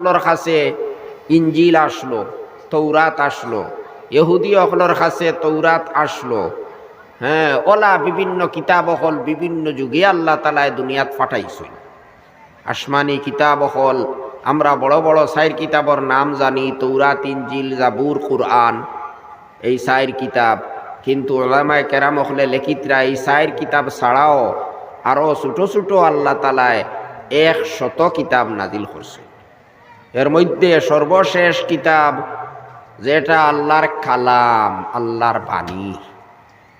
অকলর কাছে ইঞ্জিল আসলো, তৌরাত আসলো। ইহুদি অকলর কাছে তৌরাত আসলো। হ্যাঁ ওলা বিভিন্ন কিতাব হল বিভিন্ন যুগে আল্লাহ তালায় দুনিয়াত ফাটাইছেন। আসমানি কিতাব হল আমরা বড় বড় সাইর কিতাবর নাম জানি, তৌরাত, ইঞ্জিল, জাবুর, কুরআন, এই সাইর কিতাব। কিন্তু ওলামায় কেরাম হলে লেখিতরা এই সাইর কিতাব ছাড়াও আরও ছোটো ছোটো আল্লাহ তালায় এক শত কিতাব নাজিল করছে। এর মধ্যে সর্বশেষ কিতাব, যেটা আল্লাহর কালাম, আল্লাহর বাণী।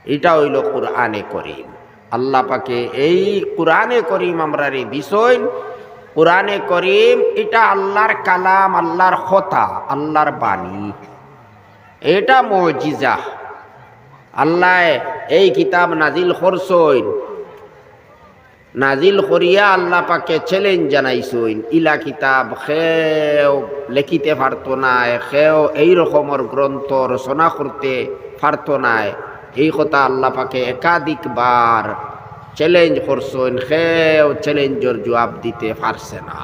এটা হইল কোরআনে করিম। আল্লাহ পাকে এই কোরআনে করিম আমরা রে দিছইন কোরআনে করিম এটা আল্লাহর কালাম, আল্লাহর কথা, আল্লাহর বাণী। এটা মজিজা। আল্লাহ এই কিতাব নাজিল করছইন নাজিল করিয়া আল্লাহ পাকে চ্যালেঞ্জ জানাইছইন ইলা কিতাব খেও, লেখিতে পারতো নাই খেও, এই রকমের গ্রন্থ রচনা করতে পারতো নাই এই কথা আল্লাহ পাকে একাধিকবার চ্যালেঞ্জ করছইন খেও চ্যালেঞ্জের জবাব দিতে পারছে না।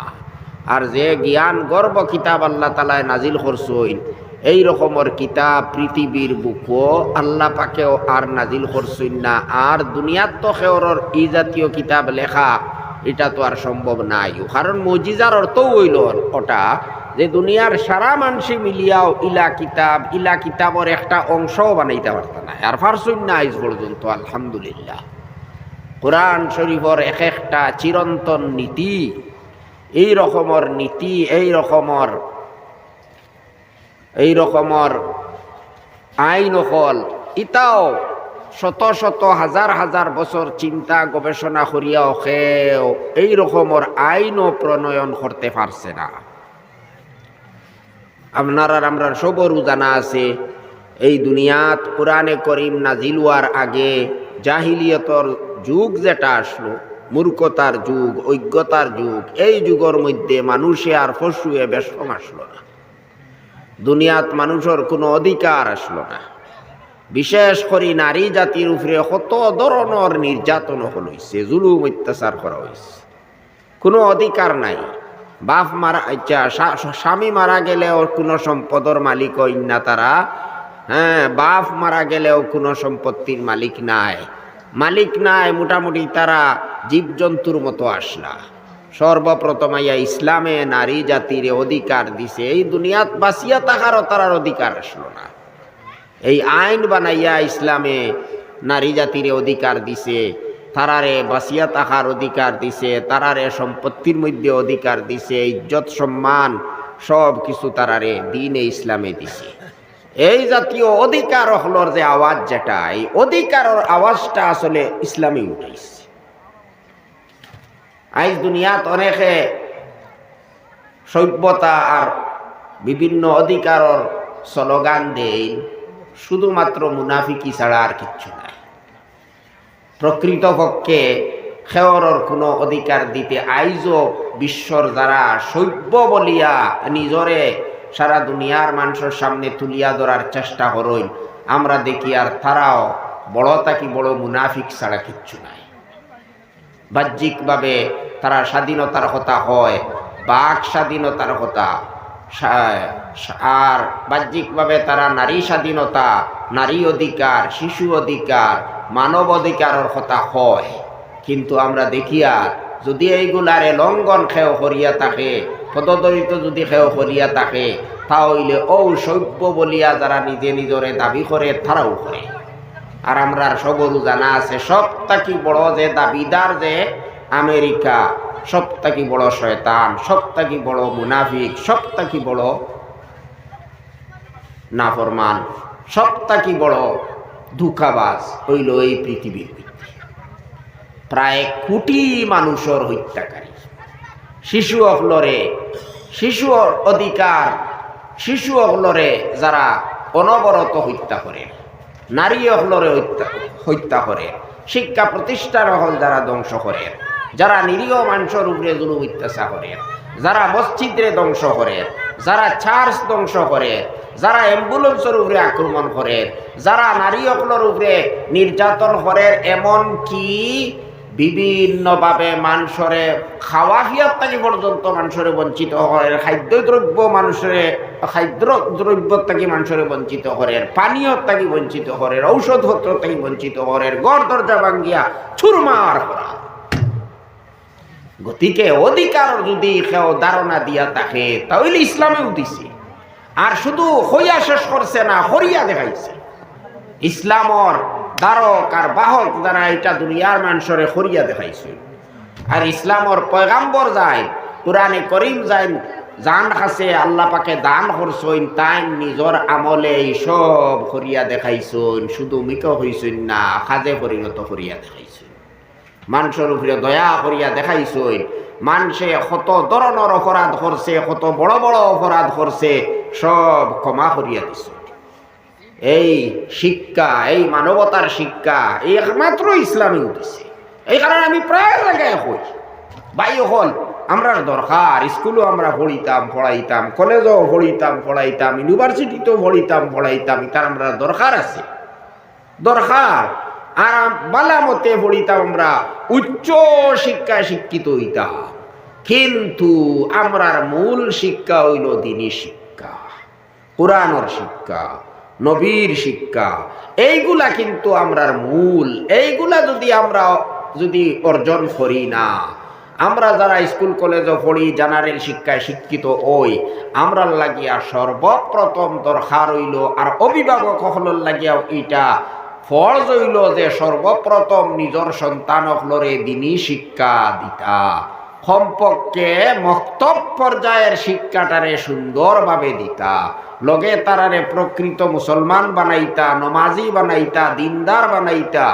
আর যে জ্ঞান গর্ব কিতাব আল্লাহ তালায় নাজিল করছইন এই রকমের কিতাব পৃথিবীর বুকও আল্লাহ পাকেও আর নাজিল করছইন না। আর দুনিয়াত তো খেওরর ই জাতীয় কিতাব লেখা, এটা তো আর সম্ভব নাই। কারণ মজিজার অর্থ হইল ওটা, যে দুনিয়ার সারা মানুষে মিলিয়াও ইলা কিতাব, ইলা কিতাবর একটা অংশও বানাইতে পারত না। আর পারছইন না আজ পর্যন্ত, আলহামদুলিল্লাহ। কোরআন শরীফর এক একটা চিরন্তন নীতি, এই রকমের নীতি, এই রকমের এই রকমের আইন হল ইতাও শত শত হাজার হাজার বছর চিন্তা গবেষণা করিয়াও খেও এই রকমের আইনও প্রণয়ন করতে পারছে না। আপনার আমরা সবরও জানা আছে, এই দুনিয়াত কোরআনে করিম নাজিলুয়ার আগে জাহিলিয়তর যুগ যেটা আসলো মূর্খতার যুগ অজ্ঞতার যুগ, এই যুগের মধ্যে মানুষে আর পশুয়ে বেশম আসলো না। দুনিয়াত মানুষের কোনো অধিকার আসলো না। বিশেষ করে নারী জাতির উপরে কত ধরনের নির্যাতন হইছে জুলুম অত্যাচার করা হয়েছে। কোনো অধিকার নাই। বাপ মারা আচ্ছা স্বামী মারা গেলেও কোনো সম্পদর মালিক হইন না তারা। হ্যাঁ বাপ মারা গেলেও কোনো সম্পত্তির মালিক নাই। মালিক নাই, মোটামুটি তারা জীবজন্তুর মতো আসলা। সর্বপ্রথম ইয়া ইসলামে নারী জাতির অধিকার দিছে। এই দুনিয়াত বাঁচিয়া তাহারও তারার অধিকার আসলো না। এই আইন বানাইয়া ইসলামে নারী জাতির অধিকার দিছে, তারারে বাঁচিয়া থাকার অধিকার দিছে, তারারে সম্পত্তির মধ্যে অধিকার দিছে, ইজ্জত, সম্মান, সব কিছু তারারে দিনে ইসলামে দিছে। এই জাতীয় অধিকার হলর যে আওয়াজ যেটা, এই অধিকারের আওয়াজটা আসলে ইসলামে উঠাইছে আজ দুনিয়াত অনেকে সভ্যতা আর বিভিন্ন অধিকারর স্লোগান দেয় শুধুমাত্র মুনাফিকি ছাড়া আর কিচ্ছু নাই প্রকৃতপক্ষে খেয়রর কোনো অধিকার দিতে আইজও বিশ্বর দ্বারা সভ্য বলিয়া নিজরে সারা দুনিয়ার মানুষের সামনে তুলিয়া ধরার চেষ্টা করইন আমরা দেখি আর তারাও বড় তাকি বড় মুনাফিক ছাড়া কিচ্ছু নাই। বাহ্যিকভাবে তারা স্বাধীনতার কথা হয় বাক স্বাধীনতার কথা। আর বাহ্যিকভাবে তারা নারী স্বাধীনতা, নারী অধিকার, শিশু অধিকার, মানব অধিকারের কথা হয় কিন্তু আমরা দেখি আর যদি এইগুলারে লঙ্ঘন খেও করিয়া থাকে পদদলিত যদি খেও করিয়া থাকে তাহলে ও সভ্য বলিয়া যারা নিজে নিজরে দাবি করে, তারাও করে। আর আমরা সবরু জানা আছে সব থাকি বড় যে দাবিদার যে আমেরিকা সব থাকি বড় শয়তান সব থাকি বড় মুনাফিক সব থাকি বড় নাফরমান সব থাকি বড় ধোকাবাজ, হইল এই পৃথিবীর প্রায় কোটি মানুষের হত্যাকারী। শিশু অফলরে শিশু অধিকার, শিশু অফলরে যারা অনবরত হত্যা করে, নারী অফলরে হত্যা হত্যা করে, শিক্ষা প্রতিষ্ঠান হল যারা ধ্বংস করে। যারা নিরীহ মানুষের উপরে জুলুম অত্যাচার করে, যারা মসজিদরে ধ্বংস করে, যারা চার্চ ধ্বংস করে, যারা অ্যাম্বুলেন্সের উপরে আক্রমণ করে, যারা নারী অকলের উপরে নির্যাতন করে, এমন কি বিভিন্নভাবে মানুষরে খাওয়া হিয়ার থাকি পর্যন্ত মানুষরে বঞ্চিত করে খাদ্য দ্রব্য মানুষের খাদ্য দ্রব্য থাকি মানুষরে বঞ্চিত করে, পানীয় থাকি বঞ্চিত করে, ঔষধপত্র থাকি বঞ্চিত করে গড় দরজা ভাঙ্গিয়া ছুরমার করা। গতিকে অধিকার যদি ধারণা দিয়া থাকে, তাহলে ইসলামেও দিছে। আর শুধু হইয়া শেষ করছে না, হরিয়া দেখাইছে। ইসলামর দ্বারক আর বাহক যারা এটা দুনিয়ার মানুষরে হরিয়া দেখাইছে। আর ইসলামর পয়গাম্বর যায় কোরআনে করিম যায় জান খাসে আল্লাহ পাকে দান করছইন তাই নিজর আমলে সব হরিয়া দেখাইছইন শুধু মিক হইছইন না খাজে পরিণত করিয়া দেখাইছইন মানুষের উপরে দয়া করিয়া দেখাইছই। মানুষে কত ধরনের অপরাধ করছে, কত বড় বড় অপরাধ করছে, সব ক্ষমা করিয়া দিছ। এই শিক্ষা, এই মানবতার শিক্ষা এই একমাত্র ইসলামী উঠেছে। এই কারণে আমি প্রায় জায়গায় হই বাই হল আমরা দরকার, স্কুলও আমরা পড়িতাম, পড়াইতাম, কলেজও পড়িতাম, পড়াইতাম, ইউনিভার্সিটিতেও পড়িতাম, পড়াইতাম এটার আমরা দরকার আছে। দরকার। আর বালা মতে পড়িতাম আমরা, উচ্চ শিক্ষায় শিক্ষিত হইতাম। কিন্তু আমরার মূল শিক্ষা হইল দিনী শিক্ষা, কোরআনর শিক্ষা, নবীর শিক্ষা। এইগুলা কিন্তু আমরার মূল, এইগুলা যদি আমরা যদি অর্জন করি না, আমরা যারা স্কুল, কলেজে পড়ি, জেনারেল শিক্ষায় শিক্ষিত ওই আমরা লাগিয়া সর্বপ্রথম দরকার হইল, আর অভিভাবক সকলের লাগিয়া এইটা ফরজ হইল যে সর্বপ্রথম নিজর সন্তানক লরে দিনী শিক্ষা দিতা। সম্পর্কে মক্তব পর্যায়ের শিক্ষাটারে সুন্দরভাবে দিতা। লগে তারারে প্রকৃত মুসলমান বানাইতা, নমাজি বানাইতা, দিনদার বানাইতা,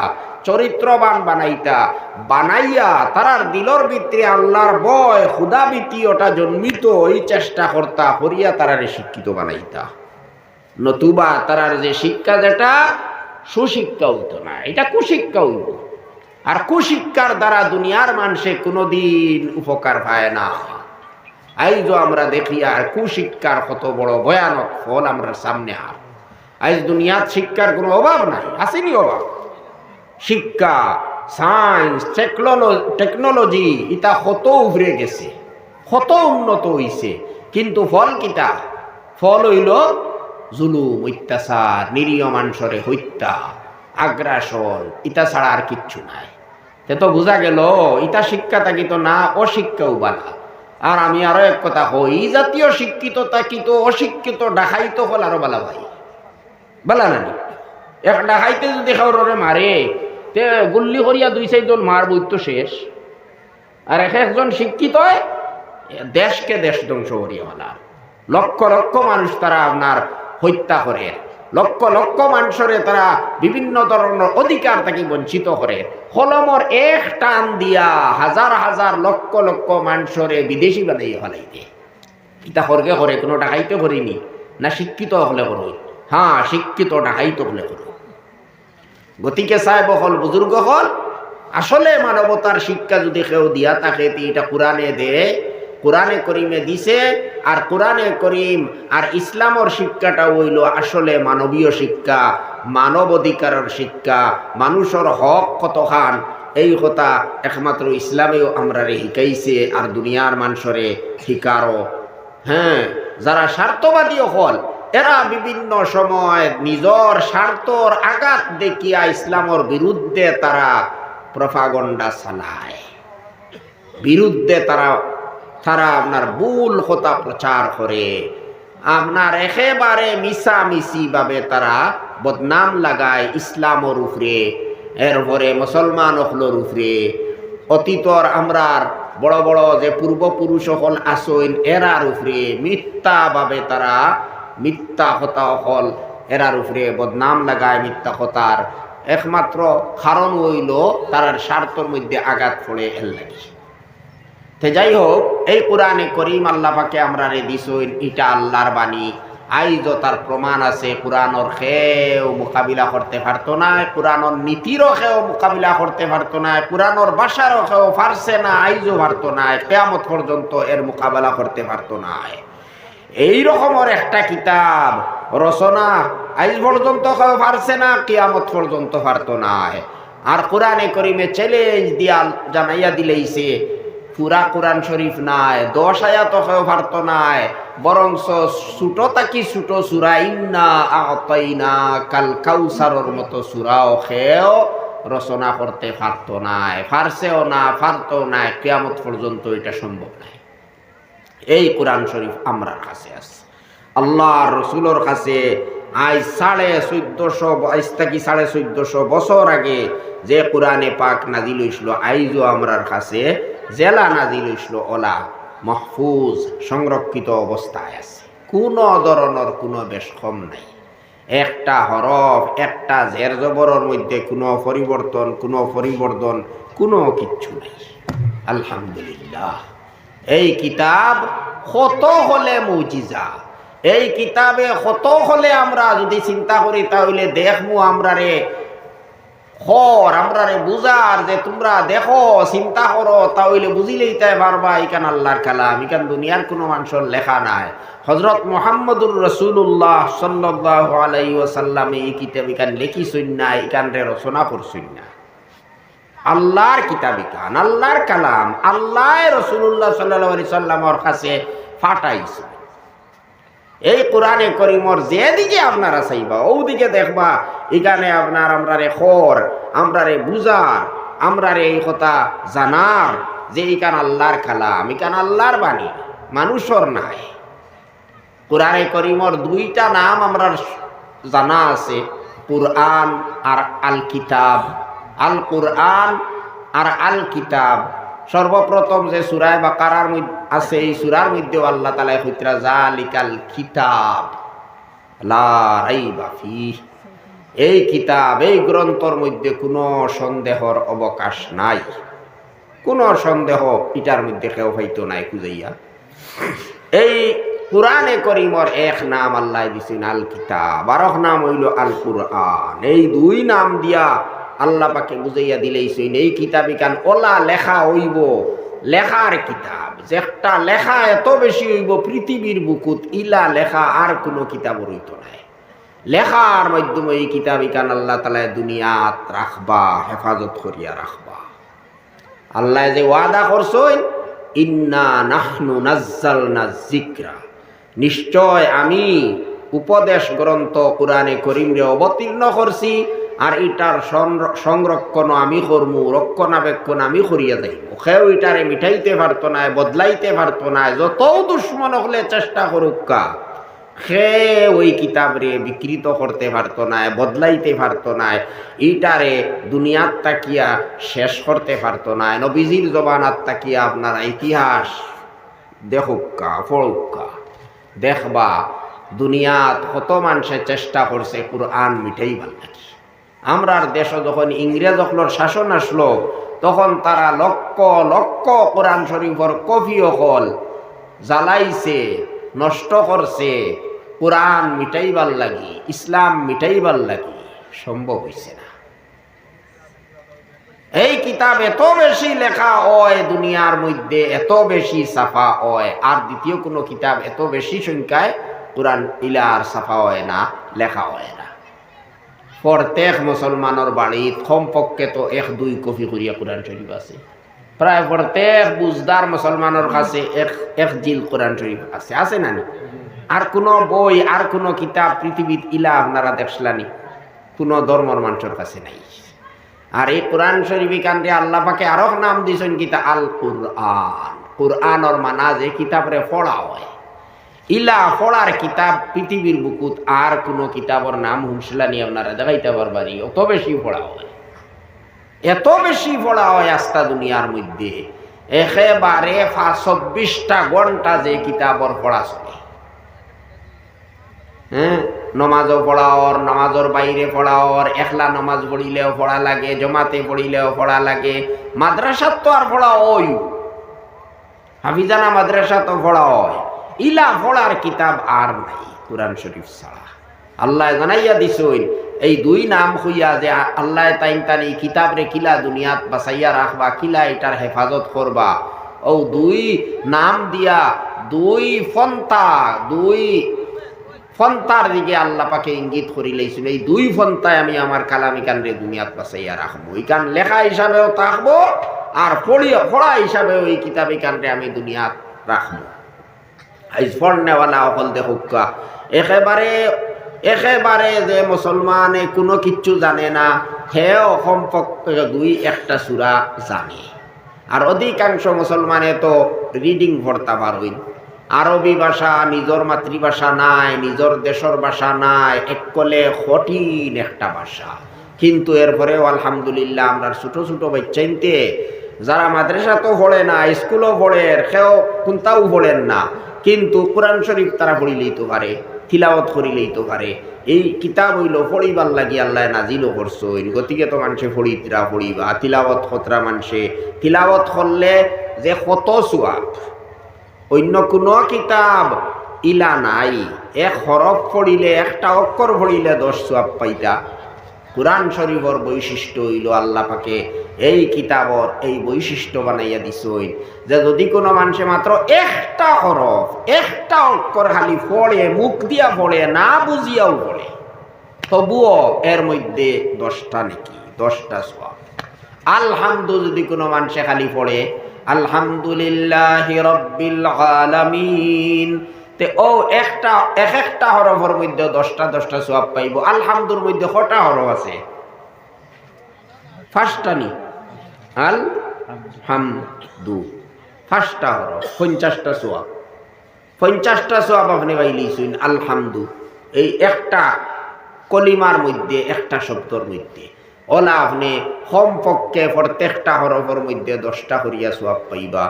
চরিত্রবান বানাইতা। বানাইয়া তারার দিলর ভিতরে আল্লাহর বয় ক্ষুদাবীতি ওটা জন্মিত এই চেষ্টা করতা করিয়া তারারে শিক্ষিত বানাইতা। নতুবা তারার যে শিক্ষা যেটা সুশিক্ষা হইতো না, এটা কুশিক্ষা হইত আর কুশিক্ষার দ্বারা দুনিয়ার মানুষে কোনোদিন উপকার পায় না। আইজও আমরা দেখি, আর কুশিক্ষার কত বড় ভয়ানক ফল আমরা সামনে আর আইজ দুনিয়ার শিক্ষার কোনো অভাব নাই, আসেনি অভাব। শিক্ষা সায়েন্স টেকনোলজি ইটা কত উভরে গেছে, কত উন্নত হইছে। কিন্তু ফল কিটা? ফল হইল জুলুম, অত্যাচার, নিরীহ মানুষরে হত্যা, আগ্রাসন ইতা ছাড়া আর কিচ্ছু নাই। তে তো বোঝা গেল ইতা শিক্ষা থাকিত না, অশিক্ষাও বালা। আর আমি আরও এক কথা কই, জাতীয় শিক্ষিত তাকিত অশিক্ষিত ডাকাইতো হল আরও বালা ভাই। বালা নানি এক ডাকাইতে যদি খাওয়ারে মারে, তে গুল্লি করিয়া দুই চারজন মার বই তো শেষ। আর এক একজন শিক্ষিত দেশকে দেশ ধ্বংস করিয়া হলা লক্ষ লক্ষ মানুষ তারা আপনার হত্যা করে। লক্ষ লক্ষ মানুষরে তারা বিভিন্ন ধরনের অধিকার থেকে বঞ্চিত করে। হলমর এক টান দিয়া হাজার হাজার লক্ষ লক্ষ মানুষরে বিদেশি বানাই হলাইতে। ইটা করকে করে কোনো ডাকাইতে করিনি। না শিক্ষিত হলে করো হ্যাঁ শিক্ষিত, ডাকাইতে হলে করো গতিকে সাহেব হল, বুজুর্গ হল। আসলে মানবতার শিক্ষা যদি কেউ দিয়া থাকে এটা কোরআনে দে কোরআনে করিমে দিছে, আর কোরআনে করিম আর ইসলামর শিক্ষাটা হইল আসলে মানবীয় শিক্ষা মানব অধিকারের শিক্ষা, মানুষের হক কত কতখান? এই কথা একমাত্র ইসলামেও আমরা শিকাইছে আর দুনিয়ার মানুষরে শিকারও হ্যাঁ যারা স্বার্থবাদী হল, এরা বিভিন্ন সময় নিজর স্বার্থর আঘাত দেখিয়া ইসলামর বিরুদ্ধে তারা প্রফাগন্ডা চালায়। বিরুদ্ধে তারা তারা আপনার ভুল কথা প্রচার করে। আপনার একেবারে মিশামিশি ভাবে তারা বদনাম লাগায় ইসলামর উপরে এরপরে মুসলমান হলর উপরে। অতীতর আমরার বড় বড় যে পূর্বপুরুষ হল আসইন, এরার উপরে মিথ্যাভাবে তারা মিথ্যা কথা হল এরার উপরে বদনাম লাগায় মিথ্যা কথার। একমাত্র কারণ হইল তারার স্বার্থর মধ্যে আঘাত পড়ে এর লাগে। তে যাই হোক এই কোরআনে করিম আল্লাহ পাকে আমরা রে দিছইন ইটা আল্লাহর বাণী। আইজ তার প্রমাণ আছে, কোরআনর খেও মোকাবিলা করতে পারতো না, কোরআনর নীতিরও খেও মোকাবিলা করতে পারতো না, কোরআনর ভাষারও খেও পারছে না, আইজও পারতো না, কেয়ামত পর্যন্ত এর মোকাবেলা করতে পারতো না। এই রকমের একটা কিতাব, রচনা, আইজ পর্যন্ত কেউ পারছে না, কিয়ামত পর্যন্ত পারতো না। আর কোরআনে করিমে চ্যালেঞ্জ দিয়া জানাইয়া দিলেইছে পুরা কোরআন শরীফ নাই, দশ আয়াত পারত নাই বরং ছোট তাকি ছোট সুরা, ইন্না আতাইনা কাল কাউসারর মতো সুরাও খেয়েও রচনা করতে পারত নাই ফারছেও না, পারত নাই, কেয়ামত পর্যন্ত এটা সম্ভব নাই। এই কোরআন শরীফ আমরার কাছে আছে। আল্লাহ রসুলোর কাছে আজ সাড়ে চোদ্দশো, আজ থেকে সাড়ে চোদ্দশো বছর আগে যে কোরআনে পাক নাজিল হইছিল আইজও আমরার কাছে জেলা নাজিল হইছিল ওলা মহফুজ, সংরক্ষিত অবস্থায় আছে। কোনো ধরনের কোনো বেশ কম নাই। একটা হরফ, একটা জের জবরের মধ্যে কোনো পরিবর্তন কোনো পরিবর্তন, কোনো কিচ্ছু নাই। আলহামদুলিল্লাহ। এই কিতাব কত হলে মৌজিজা। এই কিতাবে কত হলে আমরা যদি চিন্তা করি, তাহলে দেখব আমরা রে খর আমরা রে বুঝার যে তোমরা দেখো, চিন্তা করো, তাহলে বুঝিলেই তাই পারবা ইকান আল্লাহর কালাম। ইকান দুনিয়ার কোনো মানুষের লেখা নাই। হজরত মোহাম্মদুর রসুল্লাহ সাল্লাহ আলাই ওসাল্লাম এই কিতাব ইকান লেখিছই না ইকান রে রচনা করছই না। আল্লাহর কিতাব ইকান আল্লাহর কালাম, আল্লাহ রসুল্লাহ সাল্লাহ আলি সাল্লামর কাছে ফাটাইছে। এই কোরআনে করিমর যেদিকে আপনারা চাইবা, ওদিকে দেখবা, এখানে আপনার আমরা রে খর আমরা রে বুঝার আমরা রে এই কথা জানার যে ইকান আল্লাহর কালাম ইকান আল্লাহর বাণী, মানুষর নাই। কোরআনে করিমর দুইটা নাম আমরা জানা আছে, কুরআন আর আল কিতাব। আল কুরআন আর আল কিতাব। সর্বপ্রথম যে সুরায় বা কারার আছে এই সুরার মধ্যেও আল্লাহ তালায় হইতরা জালিকাল কিতাব, লা রাইবা ফিহ। এই কিতাব, এই গ্রন্থর মধ্যে কোনো সন্দেহর অবকাশ নাই। কোনো সন্দেহ এটার মধ্যে কেউ হয়তো নাই খুঁজাইয়া। এই কোরআনে করিমর এক নাম আল্লাহ দিছেন আল কিতাব আর নাম হইল আল কুরআন এই দুই নাম দিয়া আল্লাহ পাকে বুঝাইয়া দিলেইছেন, এই কিতাব ইকান ওলা লেখা হইব, লেখার কিতাব। যে একটা লেখা এত বেশি হইব, পৃথিবীর বুকুত ইলা লেখা আর কোনো কিতাব হইত নাই। লেখার মাধ্যমে এই কিতাব ইকান আল্লাহ তালায় দুনিয়াত রাখবা, হেফাজত করিয়া রাখবা। আল্লাহ যে ওয়াদা করছেন, ইন্না নাহনু নাজ্জালনা জিকরা নিশ্চয় আমি উপদেশ গ্রন্থ কোরআনে করিমরে অবতীর্ণ করছি আর এটার সংর- সংরক্ষণ আমি করমু রক্ষণাবেক্ষণ আমি করিয়া যাইব। সেও এটারে মিঠাইতে পারতো না বদলাইতে পারতো না যত দুশ্মন হলে চেষ্টা করুক কা। সে ওই কিতাবরে বিকৃত করতে পারতো না বদলাইতে পারতো না এইটারে দুনিয়ার তাকিয়া শেষ করতে পারতো না নবীজির জবানার তাকিয়া আপনারা ইতিহাস দেখুকা পড়ুকা দেখবা, দুনিয়াত কত মানুষে চেষ্টা করছে, কুরআন মিঠাইবার নাকি আমরার দেশ যখন ইংরেজ অকলর শাসন আসলো, তখন তারা লক্ষ লক্ষ কোরআন শরীফর কফি অকল জ্বালাইছে, নষ্ট করছে, কোরআন মিটাইবার লাগি, ইসলাম মিটাইবার লাগি, সম্ভব হয়েছে না। এই কিতাব এত বেশি লেখা হয়, দুনিয়ার মধ্যে এত বেশি সাফা হয়, আর দ্বিতীয় কোনো কিতাব এত বেশি সংখ্যায় কোরআন ইলার সাফা হয় না, লেখা হয় না। প্রত্যেক মুসলমানের বাড়িত কমপক্ষে তো এক, দুই কপি করিয়া কোরআন শরীফ আছে। প্রায় প্রত্যেক বুজদার মুসলমানের কাছে এক এক জিল কোরআন শরীফ আছে। আছে না? আর কোনো বই, আর কোনো কিতাব পৃথিবীত ইলা আপনারা দেখলানি, কোনো ধর্মর মানুষের কাছে নাই। আর এই কোরআন শরীফ কান্ডে আল্লাহ পাকে নাম দিয়েছেন কিতা আল কুরআন কুরআনর মানা যে কিতাবরে পড়া হয়। ইলা পড়ার কিতাব, পৃথিবীর বুকুত আর কোনো কিতাবর নাম হুঁসলানি আপনারা দেখাইতে পারবানি অত বেশি পড়া হয়। এত বেশি পড়া হয় আস্তা দুনিয়ার মধ্যে। একেবারে চব্বিশটা ঘণ্টা যে কিতাবর পড়া চলে। হ্যাঁ নমাজও পড়াওর নমাজর বাইরে পড়াওর একলা নমাজ পড়িলেও পড়া লাগে, জমাতে পড়িলেও পড়া লাগে, মাদ্রাসাত তো আর পড়া ওই হাফিজানা মাদ্রাসা তো পড়া হয়। ইলা পড়ার কিতাব আর নাই, কোরআন শরীফ ছাড়া। আল্লাহ জানাইয়া দিছই এই দুই নাম হইয়া যে আল্লাহ তাইন তান এই কিতাব রে কিলা দুনিয়াত বাসাইয়া রাখবা, কিলা এটার হেফাজত করবা। ও দুই নাম দিয়া দুই ফন্তা, দুই ফন্তার দিকে আল্লাহ পাকে ইঙ্গিত করি লাইছিল, এই দুই ফন্তায় আমি আমার কালামি কানরে দুনিয়াত বাঁচাইয়া রাখব। এই কান লেখা হিসাবেও থাকব, আর পড়িয়া পড়া হিসাবেও এই কিতাবি কানরে আমি দুনিয়াত রাখব। আইজ ফড়নেওয়ালা অকল দেখুকা একেবারে একেবারে যে মুসলমানে কোনো কিচ্ছু জানে না, হে কমপক্ষে দুই একটা সুরা জানে। আর অধিকাংশ মুসলমানে তো রিডিং পড়তে পারবেন আরবি ভাষা নিজের মাতৃভাষা নাই, নিজের দেশের ভাষা নাই, এককলে কঠিন একটা ভাষা। কিন্তু এরপরেও আলহামদুলিল্লাহ আমরা ছোট ছোট বাচ্চাইনতে যারা মাদ্রাসা তো পড়ে না, স্কুলও পড়ে সেও কোনটাও পড়েন না কিন্তু কোরআন শরীফ তারা পড়িলেই তো পারে, তিলাওয়াত করিলেই তো পারে। এই কিতাব হইল পড়িবার লাগি আল্লাহ নাজিলও করছইন গতিকে তো মানুষে পড়িতরা পড়িবা, তিলাওয়াত খতরা মানুষে। তিলাওয়াত করলে যে কত সোয়াব, অন্য কোনো কিতাব ইলা নাই। এক হরফ পড়িলে, একটা অক্ষর পড়িলে দশ সোয়াব পাইতা। কোরআন শরীফর বৈশিষ্ট্য হইল আল্লাহ পাকে এই কিতাবর এই বৈশিষ্ট্য বানাইয়া দিছই যে যদি কোনো মানুষে মাত্র একটা হরফ, একটা অক্ষর খালি পড়ে, মুখ দিয়া পড়ে, না বুঝিয়াও পড়ে, তবুও এর মধ্যে দশটা নাকি? দশটা সোয়াব আলহামদু যদি কোনো মানুষে খালি পড়ে, আলহামদুলিল্লাহ রব্বিল আলামিন। তে ও একটা, এক একটা মধ্যে দশটা দশটা সোয়াব পাইব। আলহামদুর মধ্যে কটা হরফ আছে? ফার্স্টটা আল হাম দু ফার্স্টটা হরফ, পঞ্চাশটা সোয়াব পঞ্চাশটা সোয়াব আপনি পাইলিছুন আলহামদু। এই একটা কলিমার মধ্যে, একটা শব্দর মধ্যে। ওলা আপনি কমপক্ষে প্রত্যেকটা হরফের মধ্যে দশটা করিয়া সোয়াব পাইবা।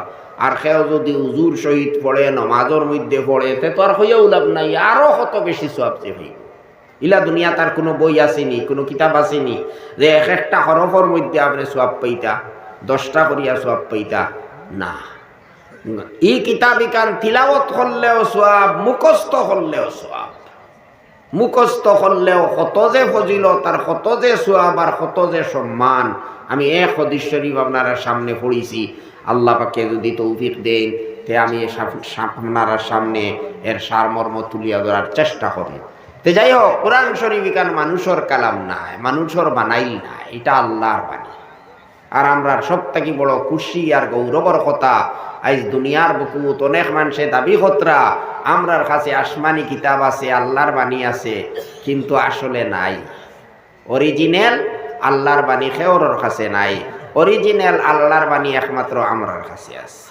আর সেও যদি উজুর সহিত পড়ে, নমাজের মধ্যে পড়ে, তে তো আর হইয়াও লাভ নাই আরও কত বেশি যে হইব। ইলা দুনিয়া তার কোনো বই আসেনি, কোনো কিতাব আসেনি, যে এক একটা হরফের মধ্যে আপনি সোয়াব পাইতা, দশটা করিয়া সোয়াব পাইতা, না। ই কিতাবি কান তিলাওয়াত করলেও সোয়াব মুখস্থ করলেও সোয়াব মুখস্থ করলেও কত যে ফজিলত আর কত যে সোয়াব আর কত যে সম্মান, আমি এক হদিস শরীফ আপনারা সামনে পড়িছি। আল্লাহ পাকে যদি তৌফিক দেন, তে আমি আপনারা সামনে এর সারমর্ম তুলিয়া ধরার চেষ্টা করি। তে যাই হোক, কোরআন শরীফ ইকান মানুষের কালাম নাই, মানুষের বানাইল নাই, এটা আল্লাহর বাণী। আর আমরা সব থেকে বড় খুশি আর গৌরবর কথা আজ দুনিয়ার বুকুত অনেক মানুষে দাবি হতরা আমরার কাছে আসমানি কিতাব আছে, আল্লাহর বাণী আছে, কিন্তু আসলে নাই। অরিজিনাল আল্লাহর বাণী খেওরর কাছে নাই, অরিজিনাল আল্লাহর বাণী একমাত্র আমরার কাছে আছে।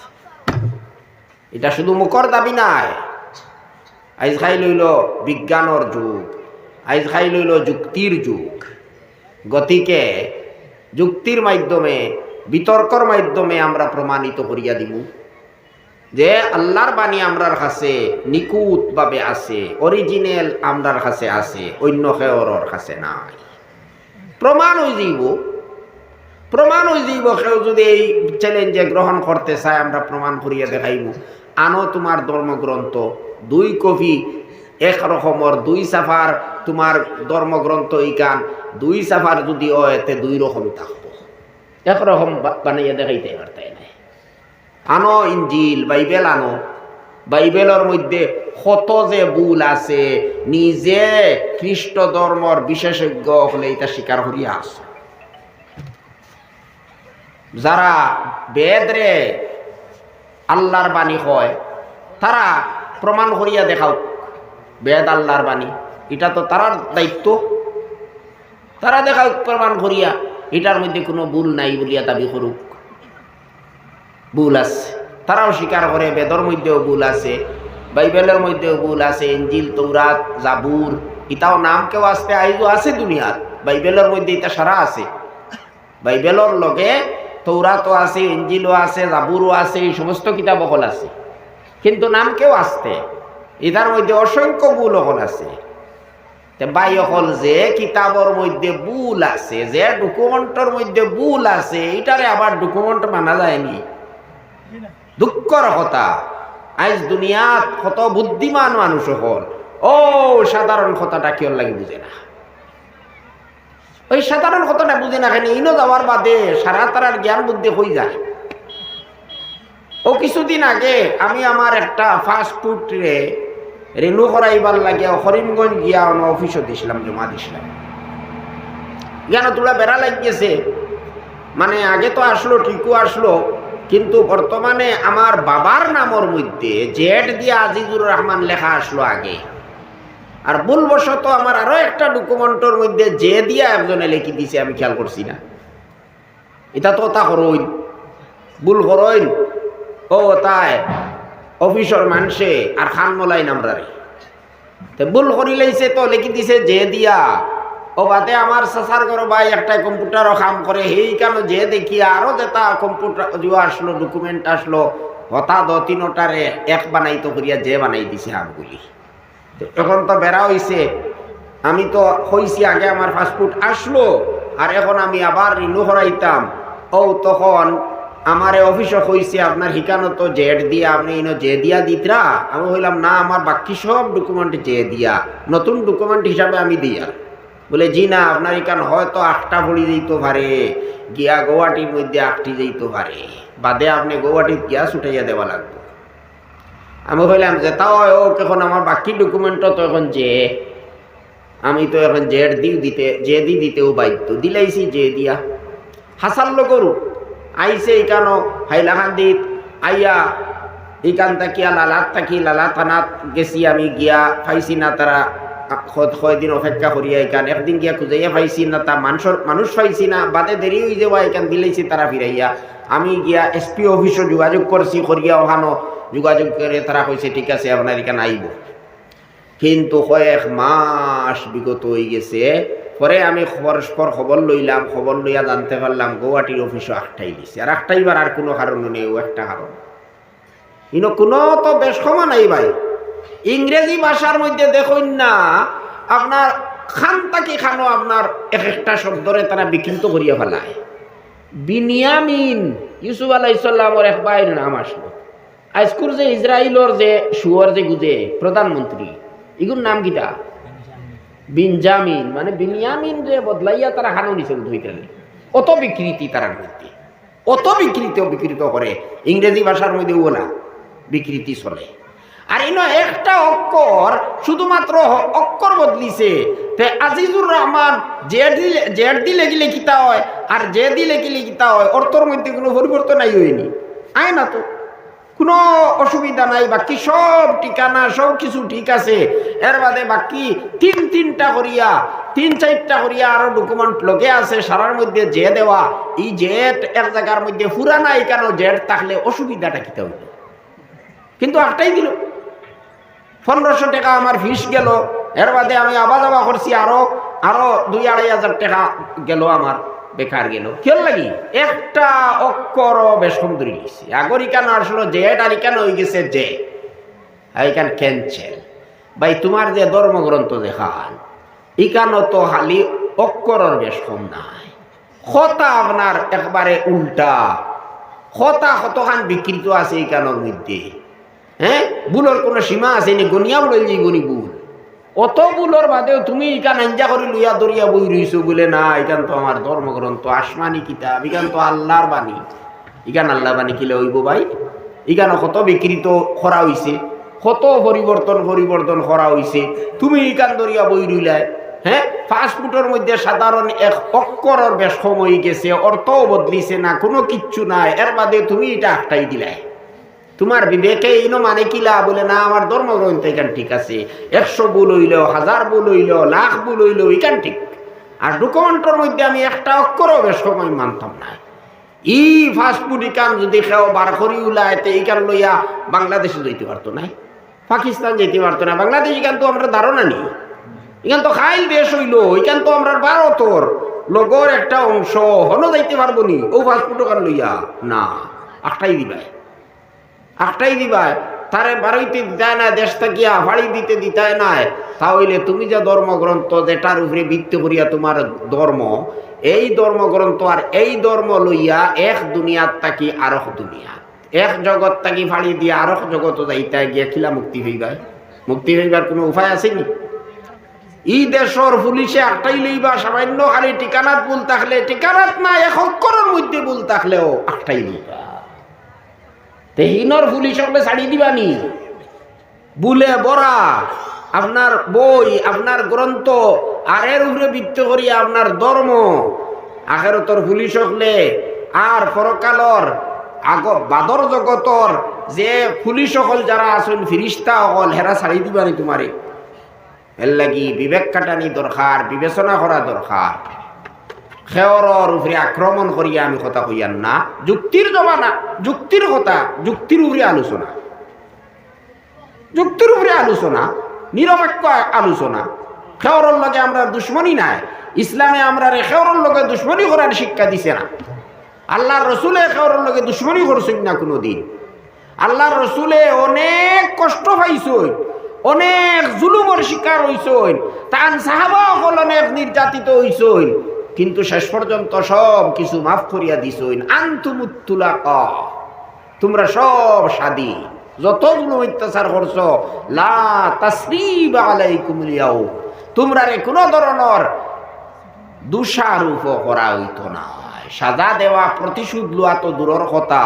এটা শুধু মুখর দাবি নাই। আইজ খাই লইল বিজ্ঞানর যুগ, আইজ খাই লইল যুক্তির যুগ। গতিকে যুক্তির মাধ্যমে বিতর্কর মাধ্যমে আমরা প্রমাণিত করিয়া দিব যে আল্লাহর বাণী আমরার কাছে নিকুত ভাবে আছে অরিজিনাল আমরার কাছে আছে, অন্য খেয়রর কাছে নাই। প্রমাণ হয়ে যাইব। প্রমাণ হয়ে যাইব, কেউ যদি এই চ্যালেঞ্জে গ্রহণ করতে চায়, আমরা প্রমাণ করিয়া দেখাইব। আনো তোমার ধর্মগ্রন্থ, দুই কপি এক রকমর দুই সাফার তোমার ধর্মগ্রন্থ ইকান দুই সাফার যদি হয় দুই রকম থাকব। একরকম বানাইয়া দেখাইতে পারতাই নাই আনো ইঞ্জিল বাইবেল আনো বাইবেলের মধ্যে কত যে ভুল আছে নিজে খ্রিস্ট ধর্মর বিশেষজ্ঞ হলে এটা স্বীকার করিয়া আছে যারা বেদরে আল্লাহর বাণী হয়, তারা প্রমাণ করিয়া দেখাও। বেদ আল্লাহর বাণী, এটা তো তারার দায়িত্ব। তারা দেখাও প্রমাণ করিয়া। এটার মধ্যে কোনো ভুল নাই বলিয়া দাবি করুক। ভুল আছে। তারাও স্বীকার করে, বেদর মধ্যেও ভুল আছে, বাইবেলের মধ্যেও ভুল আছে এঞ্জিল তৌরাত, জাবুর ইটাও নাম কেউ আসতে আইজও আছে দুনিয়ার। বাইবেলের মধ্যে এটা সারা আছে। বাইবেলের লগে তৌরাতও আছে, ইঞ্জিলও আছে, জাবুরও আছে, এই সমস্ত কিতাব অকল আছে। কিন্তু নাম কেউ আসতে, এটার মধ্যে অসংখ্য ভুল অকল আছে। বাই অকল যে কিতাবর মধ্যে ভুল আছে, যে ডকুমেন্টর মধ্যে ভুল আছে, এটারে আবার ডকুমেন্ট মানা যায়নি। দুঃখর কথা, আজ দুনিয়াত কত বুদ্ধিমান মানুষ হল, ও সাধারণ কথাটা কেউ লাগে বুঝে না। ওই সাধারণ কথাটা বুঝে না কেন ইনো যাওয়ার বাদে সারা তারার জ্ঞান বুদ্ধি হয়ে যায়। ও কিছুদিন আগে আমি আমার একটা ফাস্ট ফুড রেনু করাইবার লাগে, হরিণগঞ্জ গিয়া অন অফিসত দিছিলাম জমা দিছিলাম কেন তোলা বেড়া লাগিয়েছে। মানে আগে তো আসলো, ঠিকও আসলো, কিন্তু বর্তমানে আমার বাবার নামর মধ্যে জেড দিয়ে আজিজুর রহমান লেখা আসলো আগে। আর ভুলবশত আমার আরও একটা ডকুমেন্টর মধ্যে যে দিয়া একজনে লিখি দিছে, আমি খেয়াল করছি না। এটা তো তা করইন ভুল করইন ও তাই। অফিসর মানুষে আর খান মলাই নামরারে। তে ভুল করি লাইছে তো, লিখি দিছে যে দিয়া। ও বাদে আমার সাসার ঘর ভাই একটা কম্পিউটারও কাম করে সেই কেন যে দেখি আরও যেটা কম্পিউটার যে আসলো ডকুমেন্ট আসলো হতা দ তিনোটারে এক বানাইতো করিয়া যে বানাই দিছে আমগুলি এখন তো বেড়া হইছে আমি তো হইছি আগে আমার ফাস্টফুড আসলো আর এখন আমি আবার রিনু করাইতাম ও তখন আমার অফিসে হইছে আপনার হিকানো তো জেড দিয়া আপনি ইনো জে দিয়া দিতরা? আমি হইলাম না, আমার বাকি সব ডকুমেন্ট জে দিয়া, নতুন ডকুমেন্ট হিসাবে আমি দিয়া। বলে, জি না, আপনার এখান হয়তো আটটা পড়ি যেতে পারে, গিয়া গৌহাটির মধ্যে আটটি যেতে পারে। বাদে আপনি গৌহাটির গিয়া ছুটাইয়া দেওয়া লাগবে। আমি কইলাম যে তাও ও এখন আমার বাকি ডকুমেন্ট তো এখন যে আমি তো এখন জেড দিও দিতে যে দি দিতেও বাধ্য। দিলাইছি যে দিয়া। হাসাল করু আইসে ইকানো হাইলাকান্দিত আইয়া ইকান তাকিয়া লালাত তাকি লালা থানাত গেছি আমি, গিয়া পাইছি না তারা কয়দিন অপেক্ষা করিয়া এখান একদিন গিয়া খুঁজাইয়া পাইছি না তা মানুষের মানুষ পাইছি না, বাদে দেরি হয়ে যাওয়া এখান দিলেছি তারা ফিরাইয়া আমি গিয়া এসপি অফিসে যোগাযোগ করছি করিয়া ওখানো যোগাযোগ করে তারা কইছে ঠিক আছে আপনার এখানে আইব কিন্তু কয়েক মাস বিগত হয়ে গেছে। পরে আমি পরস্পর খবর লইলাম, খবর লইয়া জানতে পারলাম গৌহাটির অফিসও আটটাই দিছে আর আটটাইবার আর কোনো কারণ নেই, ও একটা কারণ। ইনো কোনো তো বেশ ক্ষমা নাই ভাই। ইংরেজি ভাষার মধ্যে দেখুন না, আপনার খান তাকি খানো আপনার এক একটা শব্দরে তারা বিকৃত করিয়া ফেলায়। বিনিয়ামিন ইউসুফ আলাইসাল্লামর এক বাইর নাম আসলো। আজকুর যে ইসরায়েলর যে সুয়র যে গুজে প্রধানমন্ত্রী, এগুর নাম কিটা বিনজামিন মানে বিনিয়ামিন যে বদলাইয়া তারা হানো নিছে ধুইতে অত বিকৃতি তারার মধ্যে। অত বিকৃতি বিকৃত করে। ইংরেজি ভাষার মধ্যে ওলা বিকৃতি চলে। আর ইনো একটা অক্ষর শুধুমাত্র অক্ষর বদলিছে, তে আজিজুর রহমান যে দিলে জেড দিলে গিলে কিতা হয়, আর যে দিলে গিলে কিতা হয়, অর্থর মধ্যে কোনো পরিবর্তন নাই হয়নি। আয় না তো। কোনো অসুবিধা নাই, বাকি সব ঠিকানা, সব কিছু ঠিক আছে। এর বাদে বাকি তিন তিনটা করিয়া, তিন চারটা করিয়া আরও ডকুমেন্ট লগে আছে, সারার মধ্যে যে দেওয়া এই জেট এক জায়গার মধ্যে ফুরা নাই কেন, জেট থাকলে অসুবিধাটা কিতে হইল কিন্তু একটাই দিল। পনেরোশো টাকা আমার ফিস গেল। এর বাদে আমি আবার যাওয়া করছি, আরও আরও দুই আড়াই হাজার টাকা গেল আমার। বেকার গেল। কেন লাগি? একটা অক্ষর বেশ সুন্দরী লিখছি। আগর ইকানো আসলো যে আর ইকানো হয়ে গেছে যে। ইকান ক্যান্সেল ভাই, তোমার যে ধর্মগ্রন্থ দেখান ইকানো তো খালি বেশ কম নাই। কথা আপনার একবারে উল্টা। কথা কতখান বিকৃত আছে ইকানোর মধ্যে? হ্যাঁ? বুলোর কোনো সীমা আছে নি? গনিয়া বলে যে গনি বুল অত বুলোর বাদেও তুমি ইকান আঞ্জা করে লইয়া দরিয়া বই রইছো বলে, না, ইকান তো আমার ধর্মগ্রন্থ, আসমানি কিতাব, ইকান তো আল্লাহর বাণী। ইকান আল্লাহ বাণী কিলে হইব ভাই? ইকান কত বিকৃত করা হইছে। কত পরিবর্তন পরিবর্তন করা হইছে। তুমি ইকান দরিয়া বই রইলাই হ্যাঁ ফাস্টফুডের মধ্যে সাধারণ এক অক্ষরের বেশ সময় গেছে অর্থও বদলিছে না, কোনো কিচ্ছু নাই। এর বাদে তুমি এটা একটাই দিলাই। তোমার বিবেকে ইনো মানে কিলা বলে, না, আমার ধর্মগ্রন্থ এখান ঠিক আছে। একশো বুল হইল হাজার বুল হইল লাখ বুল হইল এখান ঠিক। আর ডকুমেন্টের মধ্যে আমি একটা অক্ষরও বেশ সময় মানতাম না। ই ফাস্টফুড ইকান যদি খেও বার করি উলায়, তে ইকান লইয়া বাংলাদেশে যেতে পারতো না। পাকিস্তান যেতে পারতো না। বাংলাদেশ ইকান তো আমরা ধারণা নেই। এখান তো খাইল দেশ হইল, এখান তো আমরা ভারতর লগর একটা অংশ হন যাইতে পারব নি। ও ফাস্টফুড ওখান লইয়া, না একটাই দিবাই। একটাই দিবাই। তারে বাড়াইতে দিতায় না দেশ থাকিয়া ফাড়ি দিতে দিতায় নাই। তাহলে তুমি যে ধর্মগ্রন্থ, যেটার উপরে ভিত্তি করিয়া তোমার ধর্ম, এই ধর্মগ্রন্থ আর এই ধর্ম লইয়া এক দুনিয়াত থাকি আরক দুনিয়া এক জগৎ থাকি ফাড়ি দিয়া আরক জগৎ যাইতে গিয়া খিলা মুক্তি হইবাই। মুক্তি হইবার কোনো উপায় আছে আসেনি ই দেশর পুলিশে একটাই লইবা সামান্য খালি ঠিকানাত ভুল থাকলে, ঠিকানাত না এক অক্ষরের মধ্যে ভুল থাকলেও একটাই লইবা। তেহিনর পুলিশ হলে ছাড়ি দিবানি। বুলে বরা, আপনার বই, আপনার গ্রন্থ, আর এর উপরে ভিত্তি করি আপনার ধর্ম। আখেরতর পুলিশ হলে আর পরকালর আগ, বাদর জগতর যে পুলিশ সকল যারা আসুন ফিরিস্তা সকল, হেরা ছাড়ি দিবানি তোমারে। এর লাগি বিবেক কাটানি দরকার, বিবেচনা করা দরকার। খেয়রর উপরে আক্রমণ করিয়া আমি কথা কইয়ান না। যুক্তির জমানা যুক্তির কথা যুক্তির উপরে আলোচনা। যুক্তির উপরে আলোচনা নিরপেক্ষ আলোচনা। খেয়রর লগে আমরা দুশ্মনী নাই। ইসলামে আমরা রে খেয়রর লগে দুশ্মনী করার শিক্ষা দিছে না। আল্লাহর রসুলে খেয়রর লগে দুশ্মনী করছেন না কোনো দিন। আল্লাহর রসুলে অনেক কষ্ট পাইছই অনেক জুলুমর শিকার হইছই তান সাহাবা অনেক নির্যাতিত হইছই কিন্তু শেষ পর্যন্ত সব কিছু মাফ করিয়া দিছইন। আন্তুমুত্তুলা তোমরা সব স্বাধীন। যত অত্যাচার করছ, লা তোমরা রে কোনো ধরনের দোষারোপ করা হইত না। সাজা দেওয়া, প্রতিশোধ লোৱা তো দূরের কথা।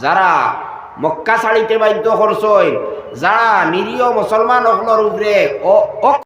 যারা মক্কা ছাড়িতে বাধ্য করছই যারা নিরীহ মুসলমান সকলের উপরে